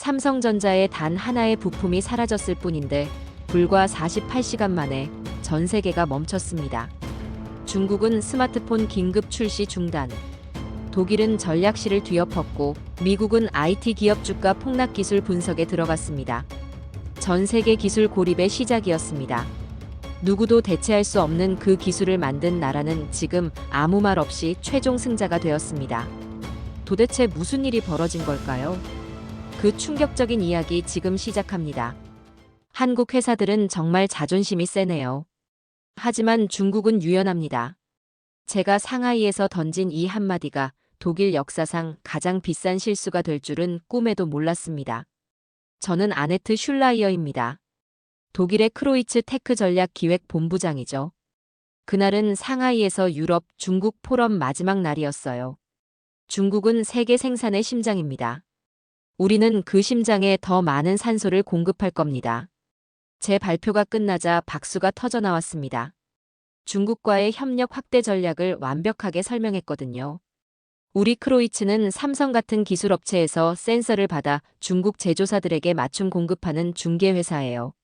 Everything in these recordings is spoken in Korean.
삼성전자의 단 하나의 부품이 사라졌을 뿐인데 불과 48시간 만에 전 세계가 멈췄습니다. 중국은 스마트폰 긴급 출시 중단. 독일은 전략실을 뒤엎었고 미국은 IT 기업 주가 폭락 기술 분석에 들어갔습니다. 전 세계 기술 고립의 시작이었습니다. 누구도 대체할 수 없는 그 기술을 만든 나라는 지금 아무 말 없이 최종 승자가 되었습니다. 도대체 무슨 일이 벌어진 걸까요? 그 충격적인 이야기 지금 시작합니다. 한국 회사들은 정말 자존심이 세네요. 하지만 중국은 유연합니다. 제가 상하이에서 던진 이 한마디가 독일 역사상 가장 비싼 실수가 될 줄은 꿈에도 몰랐습니다. 저는 아네트 슐라이어입니다. 독일의 크로이츠 테크 전략 기획 본부장이죠. 그날은 상하이에서 유럽, 중국 포럼 마지막 날이었어요. 중국은 세계 생산의 심장입니다. 우리는 그 심장에 더 많은 산소를 공급할 겁니다. 제 발표가 끝나자 박수가 터져 나왔습니다. 중국과의 협력 확대 전략을 완벽하게 설명했거든요. 우리 크로이츠는 삼성 같은 기술 업체에서 센서를 받아 중국 제조사들에게 맞춤 공급하는 중개회사예요.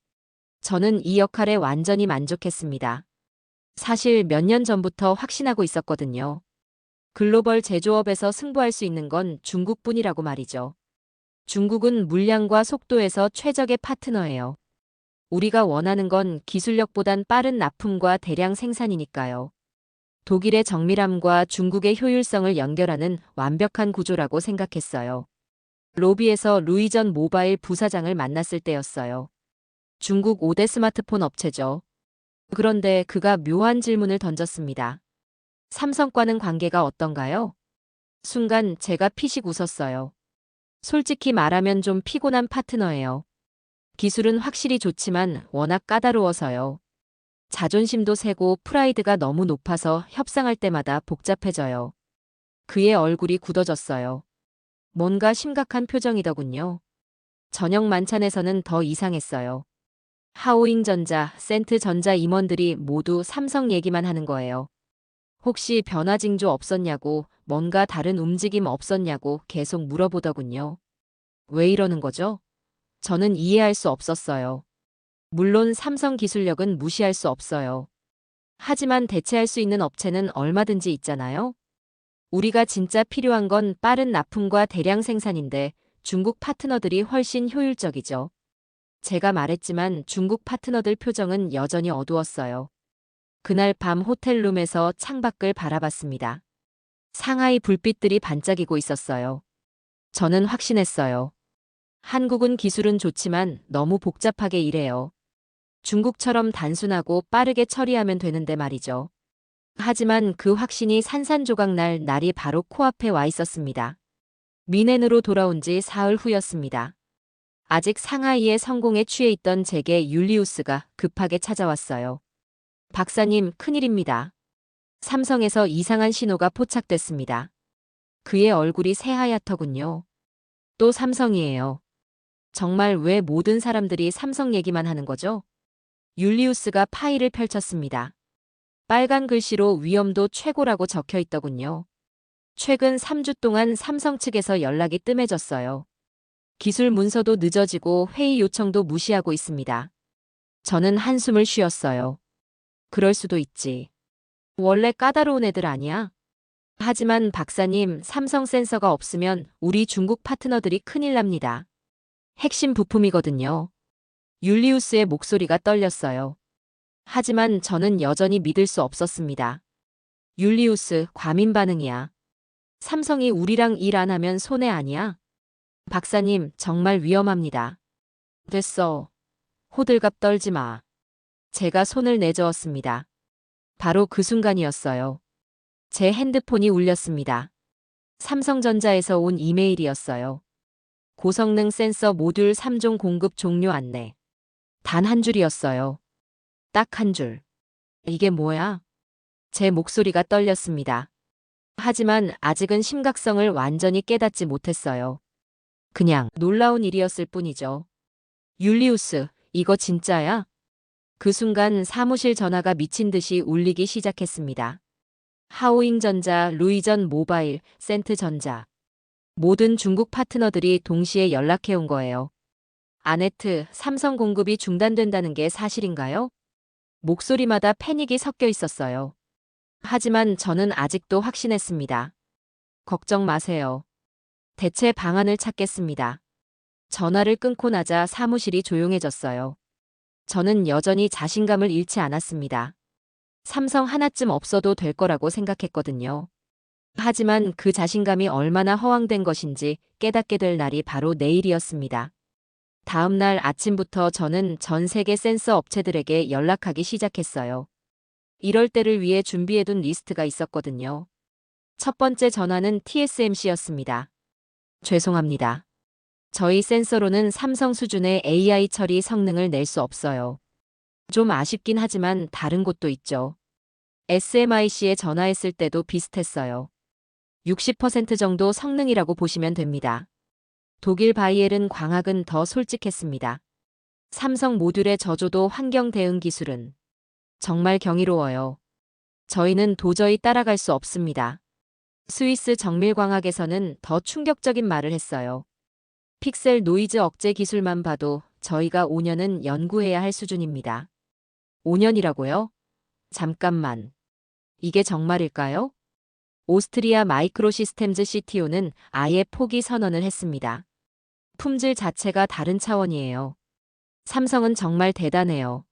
저는 이 역할에 완전히 만족했습니다. 사실 몇 년 전부터 확신하고 있었거든요. 글로벌 제조업에서 승부할 수 있는 건 중국뿐이라고 말이죠. 중국은 물량과 속도에서 최적의 파트너예요. 우리가 원하는 건 기술력보단 빠른 납품과 대량 생산이니까요. 독일의 정밀함과 중국의 효율성을 연결하는 완벽한 구조라고 생각했어요. 로비에서 루이전 모바일 부사장을 만났을 때였어요. 중국 5대 스마트폰 업체죠. 그런데 그가 묘한 질문을 던졌습니다. 삼성과는 관계가 어떤가요? 순간 제가 피식 웃었어요. 솔직히 말하면 좀 피곤한 파트너예요. 기술은 확실히 좋지만 워낙 까다로워서요. 자존심도 세고 프라이드가 너무 높아서 협상할 때마다 복잡해져요. 그의 얼굴이 굳어졌어요. 뭔가 심각한 표정이더군요. 저녁 만찬에서는 더 이상했어요. 하오잉전자, 센트전자 임원들이 모두 삼성 얘기만 하는 거예요. 혹시 변화 징조 없었냐고, 뭔가 다른 움직임 없었냐고 계속 물어보더군요. 왜 이러는 거죠? 저는 이해할 수 없었어요. 물론 삼성 기술력은 무시할 수 없어요. 하지만 대체할 수 있는 업체는 얼마든지 있잖아요? 우리가 진짜 필요한 건 빠른 납품과 대량 생산인데 중국 파트너들이 훨씬 효율적이죠. 제가 말했지만 중국 파트너들 표정은 여전히 어두웠어요. 그날 밤 호텔룸에서 창밖을 바라봤습니다. 상하이 불빛들이 반짝이고 있었어요. 저는 확신했어요. 한국은 기술은 좋지만 너무 복잡하게 일해요. 중국처럼 단순하고 빠르게 처리하면 되는데 말이죠. 하지만 그 확신이 산산조각 날 날이 바로 코앞에 와 있었습니다. 미넨으로 돌아온 지 사흘 후였습니다. 아직 상하이의 성공에 취해 있던 제게 율리우스가 급하게 찾아왔어요. 박사님, 큰일입니다. 삼성에서 이상한 신호가 포착됐습니다. 그의 얼굴이 새하얗더군요. 또 삼성이에요. 정말 왜 모든 사람들이 삼성 얘기만 하는 거죠? 율리우스가 파일을 펼쳤습니다. 빨간 글씨로 위험도 최고라고 적혀 있더군요. 최근 3주 동안 삼성 측에서 연락이 뜸해졌어요. 기술 문서도 늦어지고 회의 요청도 무시하고 있습니다. 저는 한숨을 쉬었어요. 그럴 수도 있지. 원래 까다로운 애들 아니야? 하지만 박사님, 삼성 센서가 없으면 우리 중국 파트너들이 큰일 납니다. 핵심 부품이거든요. 율리우스의 목소리가 떨렸어요. 하지만 저는 여전히 믿을 수 없었습니다. 율리우스, 과민 반응이야. 삼성이 우리랑 일 안 하면 손해 아니야? 박사님, 정말 위험합니다. 됐어. 호들갑 떨지 마. 제가 손을 내저었습니다. 바로 그 순간이었어요. 제 핸드폰이 울렸습니다. 삼성전자에서 온 이메일이었어요. 고성능 센서 모듈 3종 공급 종료 안내. 단 한 줄이었어요. 딱 한 줄. 이게 뭐야? 제 목소리가 떨렸습니다. 하지만 아직은 심각성을 완전히 깨닫지 못했어요. 그냥 놀라운 일이었을 뿐이죠. 율리우스, 이거 진짜야? 그 순간 사무실 전화가 미친 듯이 울리기 시작했습니다. 하오잉전자, 루이전 모바일, 센트전자. 모든 중국 파트너들이 동시에 연락해 온 거예요. 아네트, 삼성 공급이 중단된다는 게 사실인가요? 목소리마다 패닉이 섞여 있었어요. 하지만 저는 아직도 확신했습니다. 걱정 마세요. 대체 방안을 찾겠습니다. 전화를 끊고 나자 사무실이 조용해졌어요. 저는 여전히 자신감을 잃지 않았습니다. 삼성 하나쯤 없어도 될 거라고 생각했거든요. 하지만 그 자신감이 얼마나 허황된 것인지 깨닫게 될 날이 바로 내일이었습니다. 다음 날 아침부터 저는 전 세계 센서 업체들에게 연락하기 시작했어요. 이럴 때를 위해 준비해둔 리스트가 있었거든요. 첫 번째 전화는 TSMC였습니다. 죄송합니다. 저희 센서로는 삼성 수준의 AI 처리 성능을 낼 수 없어요. 좀 아쉽긴 하지만 다른 곳도 있죠. SMIC에 전화했을 때도 비슷했어요. 60% 정도 성능이라고 보시면 됩니다. 독일 바이엘은 광학은 더 솔직했습니다. 삼성 모듈의 저조도 환경 대응 기술은 정말 경이로워요. 저희는 도저히 따라갈 수 없습니다. 스위스 정밀광학에서는 더 충격적인 말을 했어요. 픽셀 노이즈 억제 기술만 봐도 저희가 5년은 연구해야 할 수준입니다. 5년이라고요? 잠깐만. 이게 정말일까요? 오스트리아 마이크로 시스템즈 CTO는 아예 포기 선언을 했습니다. 품질 자체가 다른 차원이에요. 삼성은 정말 대단해요.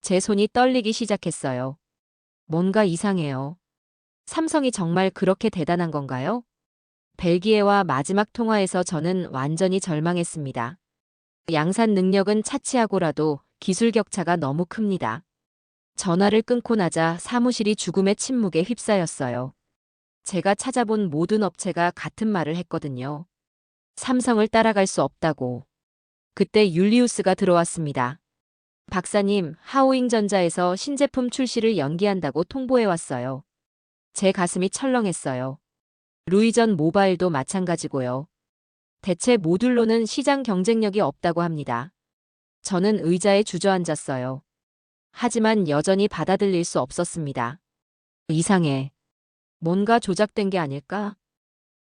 제 손이 떨리기 시작했어요. 뭔가 이상해요. 삼성이 정말 그렇게 대단한 건가요? 벨기에와 마지막 통화에서 저는 완전히 절망했습니다. 양산 능력은 차치하고라도 기술 격차가 너무 큽니다. 전화를 끊고 나자 사무실이 죽음의 침묵에 휩싸였어요. 제가 찾아본 모든 업체가 같은 말을 했거든요. 삼성을 따라갈 수 없다고. 그때 율리우스가 들어왔습니다. 박사님, 하오잉 전자에서 신제품 출시를 연기한다고 통보해 왔어요. 제 가슴이 철렁했어요. 루이전 모바일도 마찬가지고요. 대체 모듈로는 시장 경쟁력이 없다고 합니다. 저는 의자에 주저앉았어요. 하지만 여전히 받아들일 수 없었습니다. 이상해. 뭔가 조작된 게 아닐까?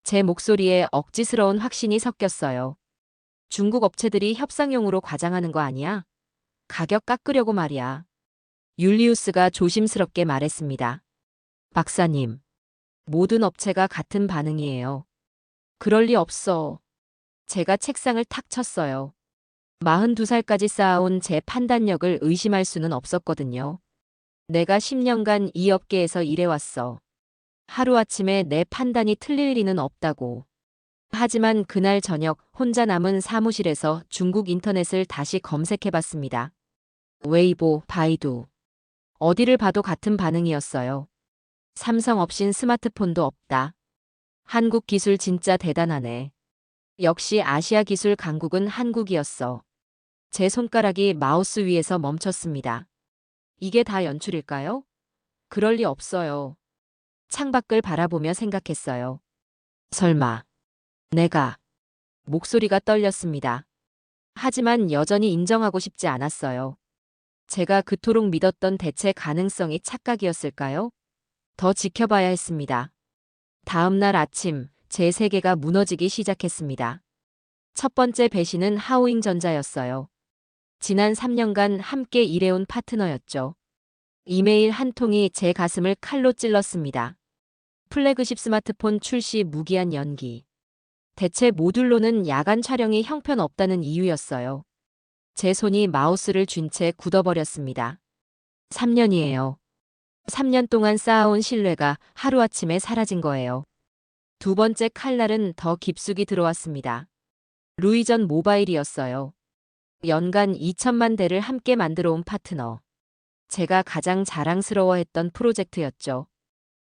제 목소리에 억지스러운 확신이 섞였어요. 중국 업체들이 협상용으로 과장하는 거 아니야? 가격 깎으려고 말이야. 율리우스가 조심스럽게 말했습니다. 박사님, 모든 업체가 같은 반응이에요. 그럴 리 없어. 제가 책상을 탁 쳤어요. 42살까지 쌓아온 제 판단력을 의심할 수는 없었거든요. 내가 10년간 이 업계에서 일해왔어. 하루아침에 내 판단이 틀릴 리는 없다고. 하지만 그날 저녁 혼자 남은 사무실에서 중국 인터넷을 다시 검색해봤습니다. 웨이보, 바이두. 어디를 봐도 같은 반응이었어요. 삼성 없인 스마트폰도 없다. 한국 기술 진짜 대단하네. 역시 아시아 기술 강국은 한국이었어. 제 손가락이 마우스 위에서 멈췄습니다. 이게 다 연출일까요? 그럴 리 없어요. 창밖을 바라보며 생각했어요. 설마. 내가. 목소리가 떨렸습니다. 하지만 여전히 인정하고 싶지 않았어요. 제가 그토록 믿었던 대체 가능성이 착각이었을까요? 더 지켜봐야 했습니다. 다음 날 아침, 제 세계가 무너지기 시작했습니다. 첫 번째 배신은 하오잉 전자였어요. 지난 3년간 함께 일해온 파트너였죠. 이메일 한 통이 제 가슴을 칼로 찔렀습니다. 플래그십 스마트폰 출시 무기한 연기. 대체 모듈로는 야간 촬영이 형편없다는 이유였어요. 제 손이 마우스를 쥔 채 굳어버렸습니다. 3년이에요. 3년 동안 쌓아온 신뢰가 하루아침에 사라진 거예요. 두 번째 칼날은 더 깊숙이 들어왔습니다. 루이전 모바일이었어요. 연간 2천만 대를 함께 만들어 온 파트너. 제가 가장 자랑스러워했던 프로젝트였죠.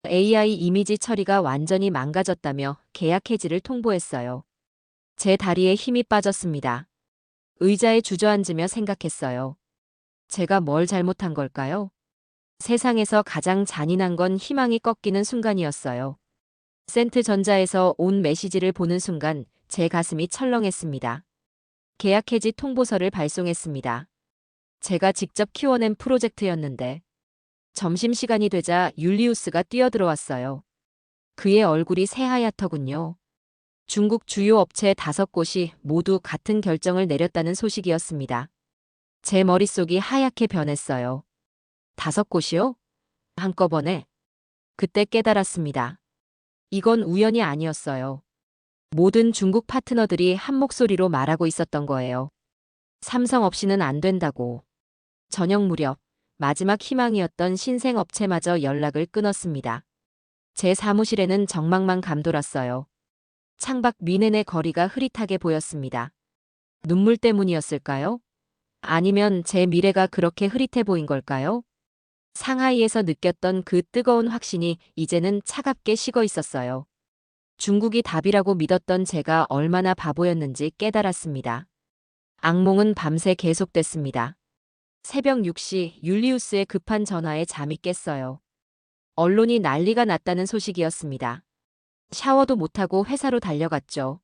AI 이미지 처리가 완전히 망가졌다며 계약 해지를 통보했어요. 제 다리에 힘이 빠졌습니다. 의자에 주저앉으며 생각했어요. 제가 뭘 잘못한 걸까요? 세상에서 가장 잔인한 건 희망이 꺾이는 순간이었어요. 센트 전자에서 온 메시지를 보는 순간 제 가슴이 철렁했습니다. 계약 해지 통보서를 발송했습니다. 제가 직접 키워낸 프로젝트였는데 점심시간이 되자 율리우스가 뛰어들어왔어요. 그의 얼굴이 새하얗더군요. 중국 주요 업체 다섯 곳이 모두 같은 결정을 내렸다는 소식이었습니다. 제 머릿속이 하얗게 변했어요. 다섯 곳이요? 한꺼번에. 그때 깨달았습니다. 이건 우연이 아니었어요. 모든 중국 파트너들이 한 목소리로 말하고 있었던 거예요. 삼성 없이는 안 된다고. 저녁 무렵 마지막 희망이었던 신생업체마저 연락을 끊었습니다. 제 사무실에는 정막만 감돌았어요. 창밖 미넨의 거리가 흐릿하게 보였습니다. 눈물 때문이었을까요? 아니면 제 미래가 그렇게 흐릿해 보인 걸까요? 상하이에서 느꼈던 그 뜨거운 확신이 이제는 차갑게 식어 있었어요. 중국이 답이라고 믿었던 제가 얼마나 바보였는지 깨달았습니다. 악몽은 밤새 계속됐습니다. 새벽 6시 율리우스의 급한 전화에 잠이 깼어요. 언론이 난리가 났다는 소식이었습니다. 샤워도 못하고 회사로 달려갔죠.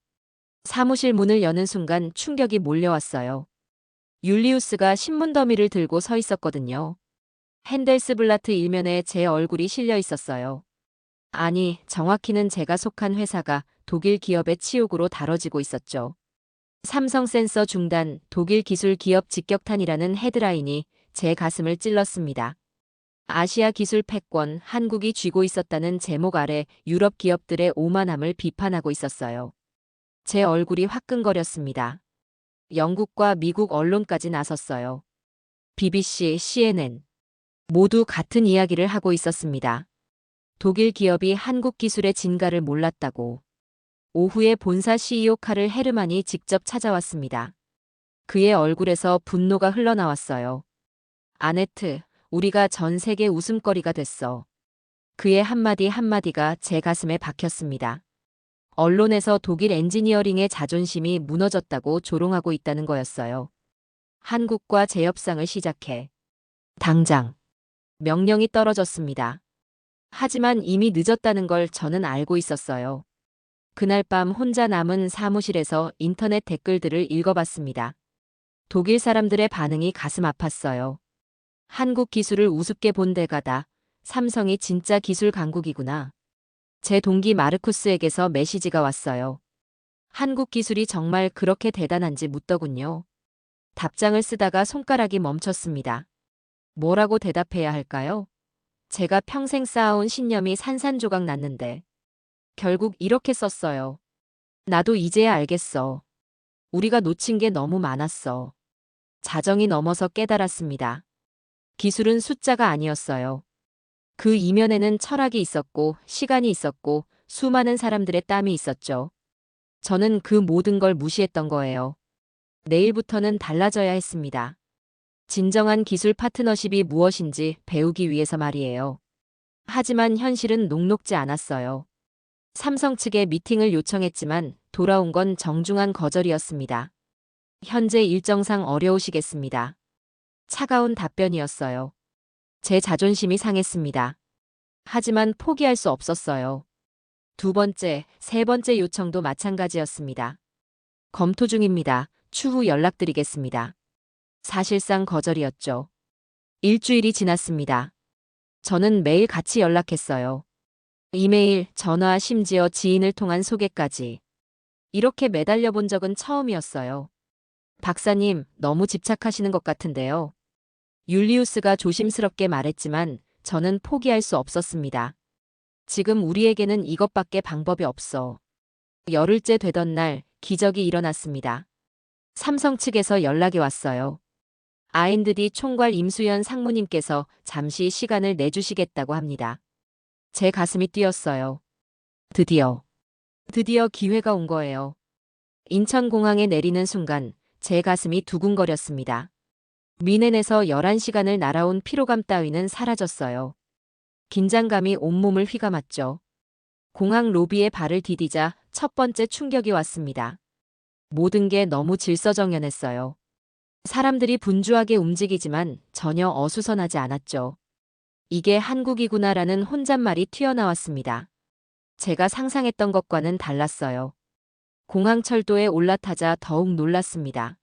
사무실 문을 여는 순간 충격이 몰려왔어요. 율리우스가 신문 더미를 들고 서 있었거든요. 핸델스블라트 일면에 제 얼굴이 실려 있었어요. 아니, 정확히는 제가 속한 회사가 독일 기업의 치욕으로 다뤄지고 있었죠. 삼성 센서 중단, 독일 기술 기업 직격탄이라는 헤드라인이 제 가슴을 찔렀습니다. 아시아 기술 패권, 한국이 쥐고 있었다는 제목 아래 유럽 기업들의 오만함을 비판하고 있었어요. 제 얼굴이 화끈거렸습니다. 영국과 미국 언론까지 나섰어요. BBC, CNN. 모두 같은 이야기를 하고 있었습니다. 독일 기업이 한국 기술의 진가를 몰랐다고. 오후에 본사 CEO 카를 헤르만이 직접 찾아왔습니다. 그의 얼굴에서 분노가 흘러나왔어요. 아네트, 우리가 전 세계 웃음거리가 됐어. 그의 한마디 한마디가 제 가슴에 박혔습니다. 언론에서 독일 엔지니어링의 자존심이 무너졌다고 조롱하고 있다는 거였어요. 한국과 재협상을 시작해. 당장. 명령이 떨어졌습니다. 하지만 이미 늦었다는 걸 저는 알고 있었어요. 그날 밤 혼자 남은 사무실에서 인터넷 댓글들을 읽어봤습니다. 독일 사람들의 반응이 가슴 아팠어요. 한국 기술을 우습게 본 데가다. 삼성이 진짜 기술 강국이구나. 제 동기 마르쿠스에게서 메시지가 왔어요. 한국 기술이 정말 그렇게 대단한지 묻더군요. 답장을 쓰다가 손가락이 멈췄습니다. 뭐라고 대답해야 할까요? 제가 평생 쌓아온 신념이 산산조각 났는데. 결국 이렇게 썼어요. 나도 이제야 알겠어. 우리가 놓친 게 너무 많았어. 자정이 넘어서 깨달았습니다. 기술은 숫자가 아니었어요. 그 이면에는 철학이 있었고, 시간이 있었고, 수많은 사람들의 땀이 있었죠. 저는 그 모든 걸 무시했던 거예요. 내일부터는 달라져야 했습니다. 진정한 기술 파트너십이 무엇인지 배우기 위해서 말이에요. 하지만 현실은 녹록지 않았어요. 삼성 측에 미팅을 요청했지만 돌아온 건 정중한 거절이었습니다. 현재 일정상 어려우시겠습니다. 차가운 답변이었어요. 제 자존심이 상했습니다. 하지만 포기할 수 없었어요. 두 번째, 세 번째 요청도 마찬가지였습니다. 검토 중입니다. 추후 연락드리겠습니다. 사실상 거절이었죠. 일주일이 지났습니다. 저는 매일 같이 연락했어요. 이메일, 전화, 심지어 지인을 통한 소개까지. 이렇게 매달려 본 적은 처음이었어요. 박사님, 너무 집착하시는 것 같은데요. 율리우스가 조심스럽게 말했지만 저는 포기할 수 없었습니다. 지금 우리에게는 이것밖에 방법이 없어. 열흘째 되던 날 기적이 일어났습니다. 삼성 측에서 연락이 왔어요. 아인드디 총괄 임수연 상무님께서 잠시 시간을 내주시겠다고 합니다. 제 가슴이 뛰었어요. 드디어. 드디어 기회가 온 거예요. 인천공항에 내리는 순간 제 가슴이 두근거렸습니다. 미넨에서 11시간을 날아온 피로감 따위는 사라졌어요. 긴장감이 온몸을 휘감았죠. 공항 로비에 발을 디디자 첫 번째 충격이 왔습니다. 모든 게 너무 질서정연했어요. 사람들이 분주하게 움직이지만 전혀 어수선하지 않았죠. 이게 한국이구나라는 혼잣말이 튀어나왔습니다. 제가 상상했던 것과는 달랐어요. 공항철도에 올라타자 더욱 놀랐습니다.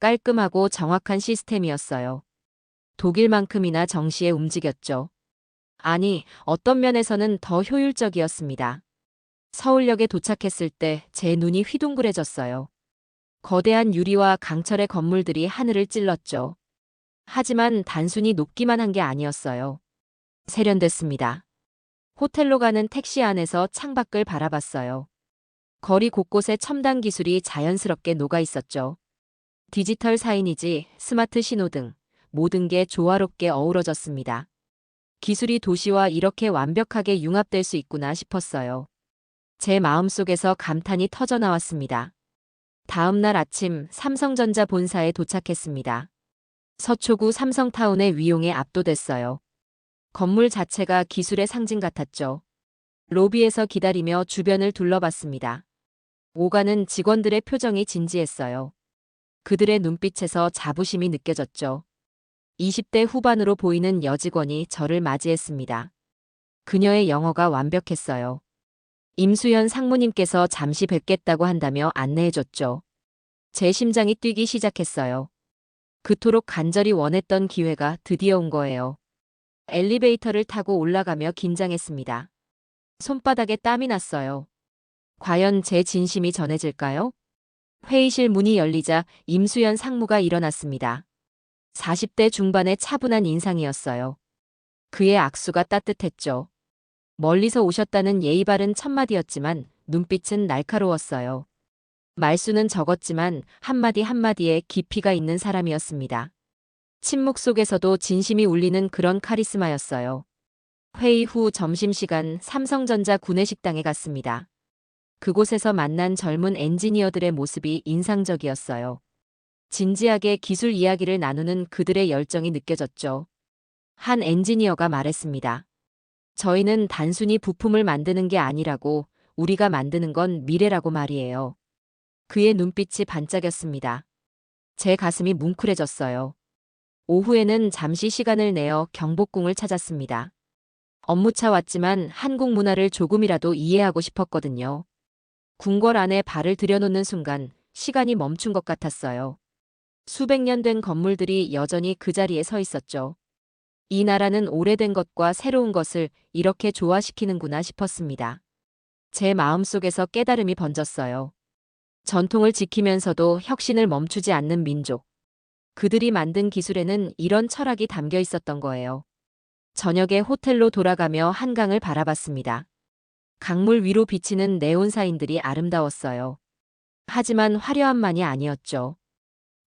깔끔하고 정확한 시스템이었어요. 독일만큼이나 정시에 움직였죠. 아니, 어떤 면에서는 더 효율적이었습니다. 서울역에 도착했을 때 제 눈이 휘둥그레졌어요. 거대한 유리와 강철의 건물들이 하늘을 찔렀죠. 하지만 단순히 높기만 한 게 아니었어요. 세련됐습니다. 호텔로 가는 택시 안에서 창밖을 바라봤어요. 거리 곳곳에 첨단 기술이 자연스럽게 녹아 있었죠. 디지털 사이니지, 스마트 신호등, 모든 게 조화롭게 어우러졌습니다. 기술이 도시와 이렇게 완벽하게 융합될 수 있구나 싶었어요. 제 마음속에서 감탄이 터져 나왔습니다. 다음 날 아침 삼성전자 본사에 도착했습니다. 서초구 삼성타운의 위용에 압도됐어요. 건물 자체가 기술의 상징 같았죠. 로비에서 기다리며 주변을 둘러봤습니다. 오가는 직원들의 표정이 진지했어요. 그들의 눈빛에서 자부심이 느껴졌죠. 20대 후반으로 보이는 여직원이 저를 맞이했습니다. 그녀의 영어가 완벽했어요. 임수연 상무님께서 잠시 뵙겠다고 한다며 안내해줬죠. 제 심장이 뛰기 시작했어요. 그토록 간절히 원했던 기회가 드디어 온 거예요. 엘리베이터를 타고 올라가며 긴장했습니다. 손바닥에 땀이 났어요. 과연 제 진심이 전해질까요? 회의실 문이 열리자 임수연 상무가 일어났습니다. 40대 중반의 차분한 인상이었어요. 그의 악수가 따뜻했죠. 멀리서 오셨다는 예의 바른 첫마디였지만 눈빛은 날카로웠어요. 말수는 적었지만 한마디 한마디에 깊이가 있는 사람이었습니다. 침묵 속에서도 진심이 울리는 그런 카리스마였어요. 회의 후 점심시간 삼성전자 구내식당에 갔습니다. 그곳에서 만난 젊은 엔지니어들의 모습이 인상적이었어요. 진지하게 기술 이야기를 나누는 그들의 열정이 느껴졌죠. 한 엔지니어가 말했습니다. 저희는 단순히 부품을 만드는 게 아니라고 우리가 만드는 건 미래라고 말이에요. 그의 눈빛이 반짝였습니다. 제 가슴이 뭉클해졌어요. 오후에는 잠시 시간을 내어 경복궁을 찾았습니다. 업무차 왔지만 한국 문화를 조금이라도 이해하고 싶었거든요. 궁궐 안에 발을 들여놓는 순간 시간이 멈춘 것 같았어요. 수백 년 된 건물들이 여전히 그 자리에 서 있었죠. 이 나라는 오래된 것과 새로운 것을 이렇게 조화시키는구나 싶었습니다. 제 마음속에서 깨달음이 번졌어요. 전통을 지키면서도 혁신을 멈추지 않는 민족. 그들이 만든 기술에는 이런 철학이 담겨 있었던 거예요. 저녁에 호텔로 돌아가며 한강을 바라봤습니다. 강물 위로 비치는 네온사인들이 아름다웠어요. 하지만 화려함만이 아니었죠.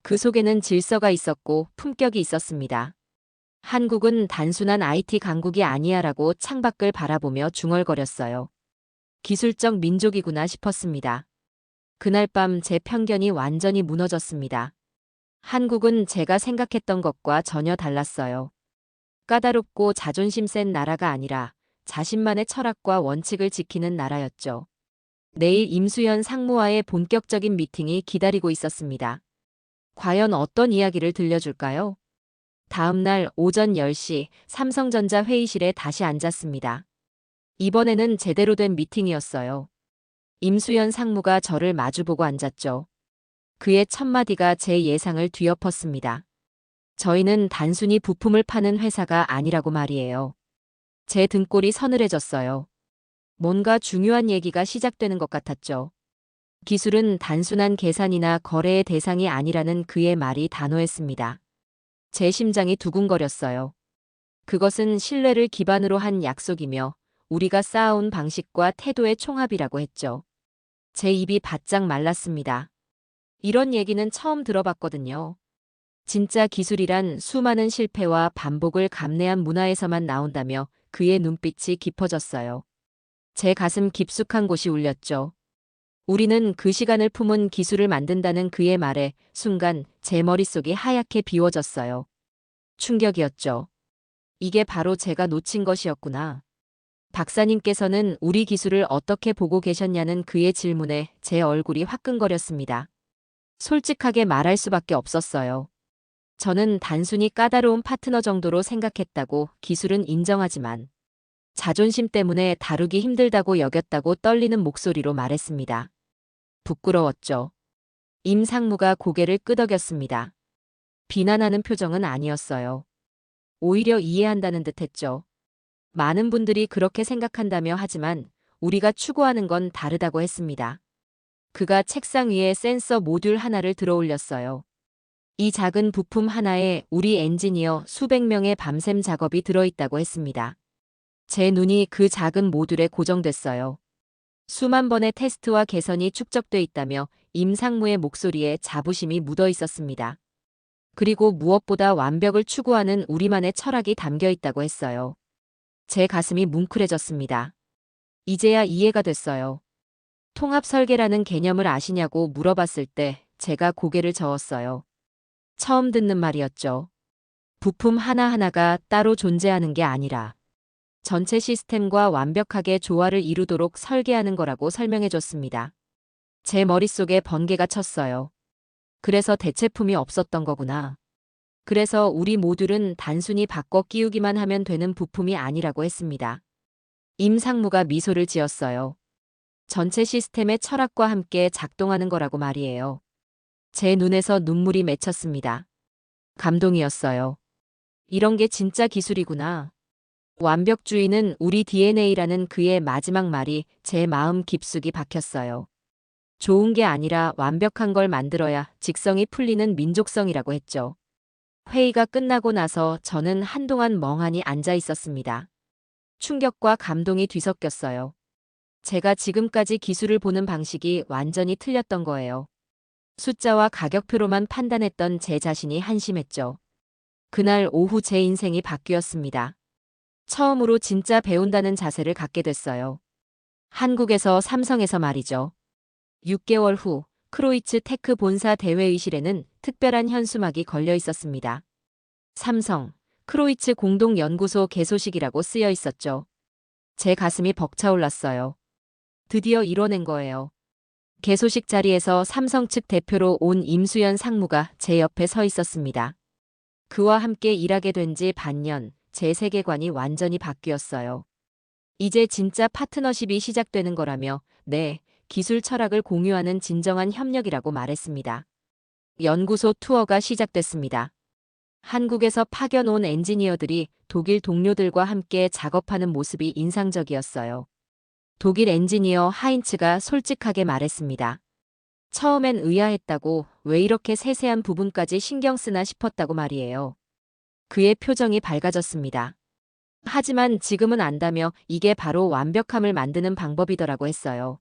그 속에는 질서가 있었고 품격이 있었습니다. 한국은 단순한 IT 강국이 아니야라고 창밖을 바라보며 중얼거렸어요. 기술적 민족이구나 싶었습니다. 그날 밤 제 편견이 완전히 무너졌습니다. 한국은 제가 생각했던 것과 전혀 달랐어요. 까다롭고 자존심 센 나라가 아니라 자신만의 철학과 원칙을 지키는 나라였죠. 내일 임수연 상무와의 본격적인 미팅이 기다리고 있었습니다. 과연 어떤 이야기를 들려줄까요? 다음 날 오전 10시 삼성전자 회의실에 다시 앉았습니다. 이번에는 제대로 된 미팅이었어요. 임수연 상무가 저를 마주보고 앉았죠. 그의 첫마디가 제 예상을 뒤엎었습니다. 저희는 단순히 부품을 파는 회사가 아니라고 말이에요. 제 등골이 서늘해졌어요. 뭔가 중요한 얘기가 시작되는 것 같았죠. 기술은 단순한 계산이나 거래의 대상이 아니라는 그의 말이 단호했습니다. 제 심장이 두근거렸어요. 그것은 신뢰를 기반으로 한 약속이며 우리가 쌓아온 방식과 태도의 총합이라고 했죠. 제 입이 바짝 말랐습니다. 이런 얘기는 처음 들어봤거든요. 진짜 기술이란 수많은 실패와 반복을 감내한 문화에서만 나온다며 그의 눈빛이 깊어졌어요. 제 가슴 깊숙한 곳이 울렸죠. 우리는 그 시간을 품은 기술을 만든다는 그의 말에 순간 제 머릿속이 하얗게 비워졌어요. 충격이었죠. 이게 바로 제가 놓친 것이었구나. 박사님께서는 우리 기술을 어떻게 보고 계셨냐는 그의 질문에 제 얼굴이 화끈거렸습니다. 솔직하게 말할 수밖에 없었어요. 저는 단순히 까다로운 파트너 정도로 생각했다고 기술은 인정하지만 자존심 때문에 다루기 힘들다고 여겼다고 떨리는 목소리로 말했습니다. 부끄러웠죠. 임 상무가 고개를 끄덕였습니다. 비난하는 표정은 아니었어요. 오히려 이해한다는 듯 했죠. 많은 분들이 그렇게 생각한다며 하지만 우리가 추구하는 건 다르다고 했습니다. 그가 책상 위에 센서 모듈 하나를 들어 올렸어요. 이 작은 부품 하나에 우리 엔지니어 수백 명의 밤샘 작업이 들어있다고 했습니다. 제 눈이 그 작은 모듈에 고정됐어요. 수만 번의 테스트와 개선이 축적돼 있다며 임상무의 목소리에 자부심이 묻어 있었습니다. 그리고 무엇보다 완벽을 추구하는 우리만의 철학이 담겨 있다고 했어요. 제 가슴이 뭉클해졌습니다. 이제야 이해가 됐어요. 통합 설계라는 개념을 아시냐고 물어봤을 때 제가 고개를 저었어요. 처음 듣는 말이었죠. 부품 하나하나가 따로 존재하는 게 아니라 전체 시스템과 완벽하게 조화를 이루도록 설계하는 거라고 설명해 줬습니다. 제 머릿속에 번개가 쳤어요. 그래서 대체품이 없었던 거구나. 그래서 우리 모듈은 단순히 바꿔 끼우기만 하면 되는 부품이 아니라고 했습니다. 임상무가 미소를 지었어요. 전체 시스템의 철학과 함께 작동하는 거라고 말이에요. 제 눈에서 눈물이 맺혔습니다. 감동이었어요. 이런 게 진짜 기술이구나. 완벽주의는 우리 DNA라는 그의 마지막 말이 제 마음 깊숙이 박혔어요. 좋은 게 아니라 완벽한 걸 만들어야 직성이 풀리는 민족성이라고 했죠. 회의가 끝나고 나서 저는 한동안 멍하니 앉아 있었습니다. 충격과 감동이 뒤섞였어요. 제가 지금까지 기술을 보는 방식이 완전히 틀렸던 거예요. 숫자와 가격표로만 판단했던 제 자신이 한심했죠. 그날 오후 제 인생이 바뀌었습니다. 처음으로 진짜 배운다는 자세를 갖게 됐어요. 한국에서 삼성에서 말이죠. 6개월 후 크로이츠 테크 본사 대회의실에는 특별한 현수막이 걸려 있었습니다. 삼성, 크로이츠 공동연구소 개소식이라고 쓰여 있었죠. 제 가슴이 벅차올랐어요. 드디어 이뤄낸 거예요. 개소식 자리에서 삼성 측 대표로 온 임수연 상무가 제 옆에 서 있었습니다. 그와 함께 일하게 된 지 반년, 제 세계관이 완전히 바뀌었어요. 이제 진짜 파트너십이 시작되는 거라며, 네, 기술 철학을 공유하는 진정한 협력이라고 말했습니다. 연구소 투어가 시작됐습니다. 한국에서 파견 온 엔지니어들이 독일 동료들과 함께 작업하는 모습이 인상적이었어요. 독일 엔지니어 하인츠가 솔직하게 말했습니다. 처음엔 의아했다고 왜 이렇게 세세한 부분까지 신경 쓰나 싶었다고 말이에요. 그의 표정이 밝아졌습니다. 하지만 지금은 안다며 이게 바로 완벽함을 만드는 방법이더라고 했어요.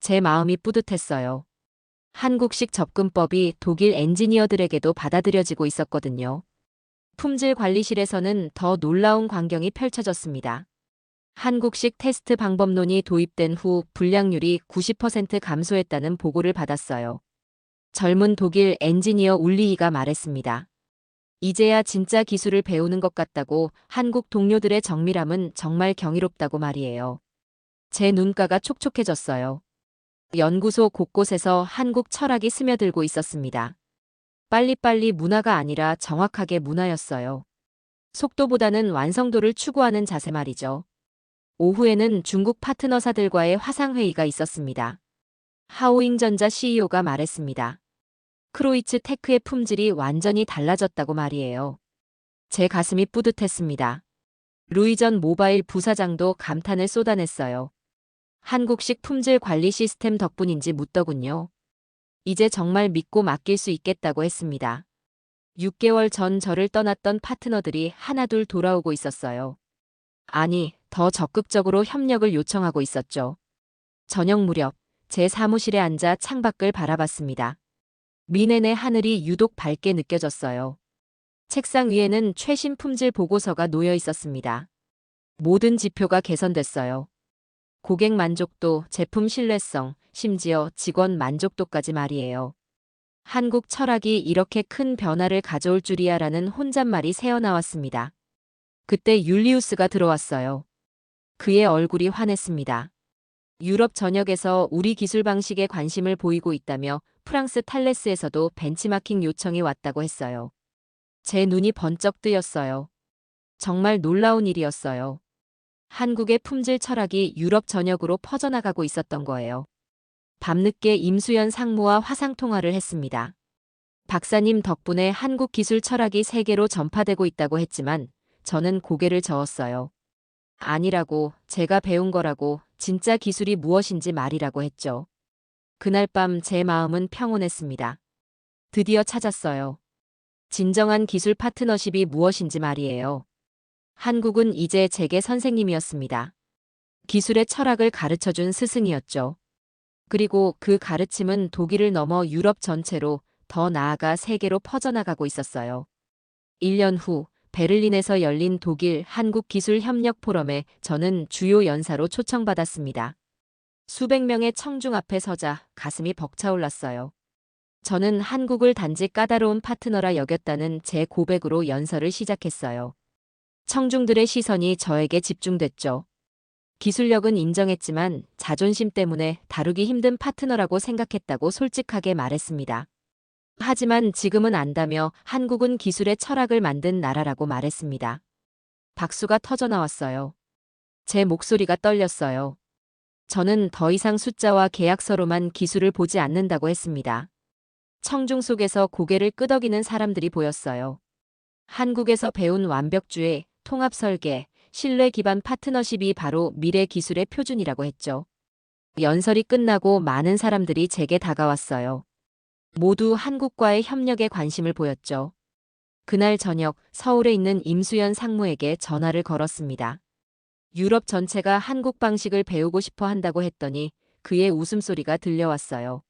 제 마음이 뿌듯했어요. 한국식 접근법이 독일 엔지니어들에게도 받아들여지고 있었거든요. 품질 관리실에서는 더 놀라운 광경이 펼쳐졌습니다. 한국식 테스트 방법론이 도입된 후 불량률이 90% 감소했다는 보고를 받았어요. 젊은 독일 엔지니어 울리히가 말했습니다. 이제야 진짜 기술을 배우는 것 같다고 한국 동료들의 정밀함은 정말 경이롭다고 말이에요. 제 눈가가 촉촉해졌어요. 연구소 곳곳에서 한국 철학이 스며들고 있었습니다. 빨리빨리 문화가 아니라 정확하게 문화였어요. 속도보다는 완성도를 추구하는 자세 말이죠. 오후에는 중국 파트너사들과의 화상회의가 있었습니다. 하오잉전자 CEO가 말했습니다. 크로이츠 테크의 품질이 완전히 달라졌다고 말이에요. 제 가슴이 뿌듯했습니다. 루이전 모바일 부사장도 감탄을 쏟아냈어요. 한국식 품질 관리 시스템 덕분인지 묻더군요. 이제 정말 믿고 맡길 수 있겠다고 했습니다. 6개월 전 저를 떠났던 파트너들이 하나둘 돌아오고 있었어요. 아니, 더 적극적으로 협력을 요청하고 있었죠. 저녁 무렵 제 사무실에 앉아 창밖을 바라봤습니다. 미네네 하늘이 유독 밝게 느껴졌어요. 책상 위에는 최신 품질 보고서가 놓여 있었습니다. 모든 지표가 개선됐어요. 고객 만족도, 제품 신뢰성, 심지어 직원 만족도까지 말이에요. 한국 철학이 이렇게 큰 변화를 가져올 줄이야라는 혼잣말이 새어나왔습니다. 그때 율리우스가 들어왔어요. 그의 얼굴이 환했습니다. 유럽 전역에서 우리 기술 방식에 관심을 보이고 있다며 프랑스 탈레스에서도 벤치마킹 요청이 왔다고 했어요. 제 눈이 번쩍 뜨였어요. 정말 놀라운 일이었어요. 한국의 품질 철학이 유럽 전역으로 퍼져나가고 있었던 거예요. 밤늦게 임수연 상무와 화상 통화를 했습니다. 박사님 덕분에 한국 기술 철학이 세계로 전파되고 있다고 했지만 저는 고개를 저었어요. 아니라고, 제가 배운 거라고, 진짜 기술이 무엇인지 말이라고 했죠. 그날 밤 제 마음은 평온했습니다. 드디어 찾았어요. 진정한 기술 파트너십이 무엇인지 말이에요. 한국은 이제 제게 선생님이었습니다. 기술의 철학을 가르쳐 준 스승이었죠. 그리고 그 가르침은 독일을 넘어 유럽 전체로 더 나아가 세계로 퍼져나가고 있었어요. 1년 후 베를린에서 열린 독일 한국 기술 협력 포럼에 저는 주요 연사로 초청받았습니다. 수백 명의 청중 앞에 서자 가슴이 벅차올랐어요. 저는 한국을 단지 까다로운 파트너라 여겼다는 제 고백으로 연설을 시작했어요. 청중들의 시선이 저에게 집중됐죠. 기술력은 인정했지만 자존심 때문에 다루기 힘든 파트너라고 생각했다고 솔직하게 말했습니다. 하지만 지금은 안다며 한국은 기술의 철학을 만든 나라라고 말했습니다. 박수가 터져 나왔어요. 제 목소리가 떨렸어요. 저는 더 이상 숫자와 계약서로만 기술을 보지 않는다고 했습니다. 청중 속에서 고개를 끄덕이는 사람들이 보였어요. 한국에서 배운 완벽주의, 통합 설계, 신뢰 기반 파트너십이 바로 미래 기술의 표준이라고 했죠. 연설이 끝나고 많은 사람들이 제게 다가왔어요. 모두 한국과의 협력에 관심을 보였죠. 그날 저녁 서울에 있는 임수연 상무에게 전화를 걸었습니다. 유럽 전체가 한국 방식을 배우고 싶어 한다고 했더니 그의 웃음소리가 들려왔어요.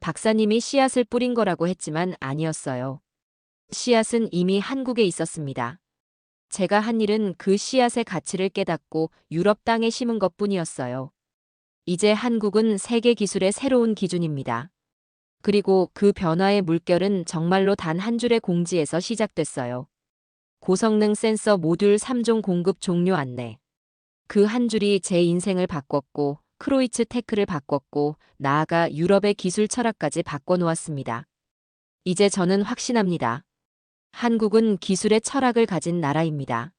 박사님이 씨앗을 뿌린 거라고 했지만 아니었어요. 씨앗은 이미 한국에 있었습니다. 제가 한 일은 그 씨앗의 가치를 깨닫고 유럽 땅에 심은 것 뿐이었어요. 이제 한국은 세계 기술의 새로운 기준입니다. 그리고 그 변화의 물결은 정말로 단 한 줄의 공지에서 시작됐어요. 고성능 센서 모듈 3종 공급 종료 안내. 그 한 줄이 제 인생을 바꿨고 크로이츠 테크를 바꿨고 나아가 유럽의 기술 철학까지 바꿔놓았습니다. 이제 저는 확신합니다. 한국은 기술의 철학을 가진 나라입니다.